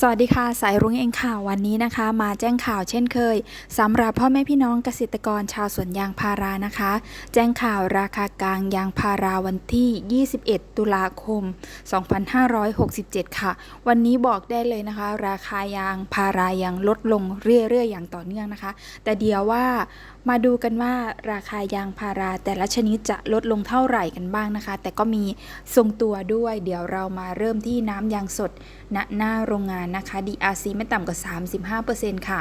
สวัสดีค่ะ สายรุ้งเองค่ะวันนี้นะคะ มาแจ้งข่าวเช่นเคยสำหรับพ่อแม่พี่น้องเกษตรกรชาวสวนยางพารานะคะ แจ้งข่าวราคากลางยางพาราวันที่ 21 ตุลาคม 2567 ค่ะ วันนี้บอกได้เลยนะคะ ราคายางพารายังลดลงเรื่อยๆ อย่างต่อเนื่องนะคะ แต่เดียวว่ามาดูกันว่าราคายางพาราแต่ละชนิดจะลดลงเท่าไหร่กันบ้างนะคะ แต่ก็มีทรงตัวด้วย เดี๋ยวเรามาเริ่มที่น้ำยางสดณหน้าโรงงานนะคะ DRC ไม่ต่ำกว่า 35%ค่ะ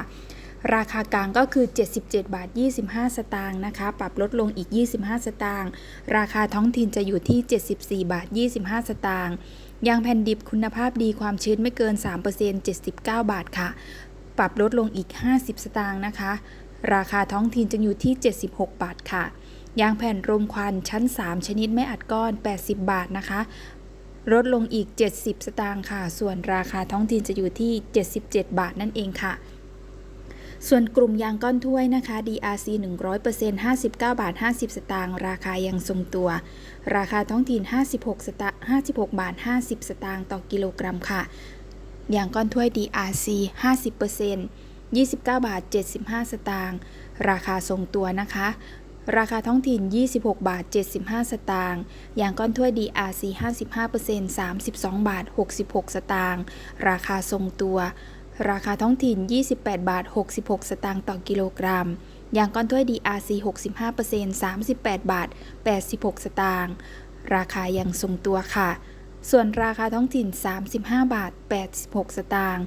ราคากลางก็คือ 77 บาท 25 สตางค์นะคะ ปรับลดลงอีก 25 สตางค์ ราคาท้องถิ่นจะอยู่ที่ 74 บาท 25 สตางค์ยางแผ่นดิบคุณภาพดีความชื้นไม่เกิน 3% 79 บาทค่ะ ปรับลดลงอีก 50 สตางค์นะคะ ราคาท้องถิ่นจะอยู่ที่ 76 บาทค่ะยางแผ่นรมควันชั้น 3 ชนิดไม่อัดก้อน 80 บาทนะคะ ลดลงอีก 70 สตางค์ค่ะ ส่วนราคาท้องถิ่นจะอยู่ที่ 77 บาทนั่นเองค่ะ ส่วนกลุ่มยางก้อนถ้วยนะคะ DRC 100% 59 บาท 50 สตางค์ ราคายังทรงตัว ราคาท้องถิ่น 56 สตา56 บาท 50 สตางค์ต่อกิโลกรัมค่ะ ยางก้อนถ้วย DRC 50% 29 บาท 75 สตางค์ ราคาทรงตัวนะคะ ราคาท้องถิ่น 26 บาท 75 สตางค์ ยางก้อนถ้วย DRC 55% 32 บาท 66 สตางค์ ราคาทรงตัว ราคาท้องถิ่น 28 บาท 66 สตางค์ต่อกิโลกรัม ยางก้อนถ้วย DRC 65% 38 บาท 86 สตางค์ ราคายังทรงตัวค่ะ ส่วนราคาท้องถิ่น 35 บาท 86 สตางค์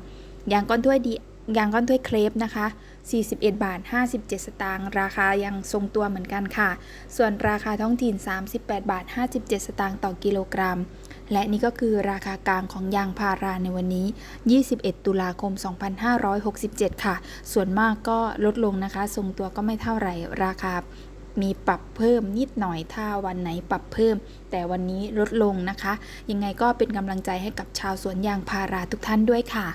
ยางก้อนถ้วยดี ยางก้อนถ้วยเครปนะคะ 41 บาท 57 สตางค์ ราคายังทรงตัวเหมือนกันค่ะ ส่วนราคาท้องถิ่น 38 บาท 57 สตางค์ต่อกิโลกรัม และนี่ก็คือราคากลางของยางพาราในวันนี้ 21 ตุลาคม 2567 ค่ะ ส่วนมากก็ลดลงนะคะ ทรงตัวก็ไม่เท่าไหร่ ราคามีปรับเพิ่มนิดหน่อยถ้าวันไหนปรับเพิ่ม แต่วันนี้ลดลงนะคะ ยังไงก็เป็นกำลังใจให้กับชาวสวนยางพาราทุกท่านด้วยค่ะ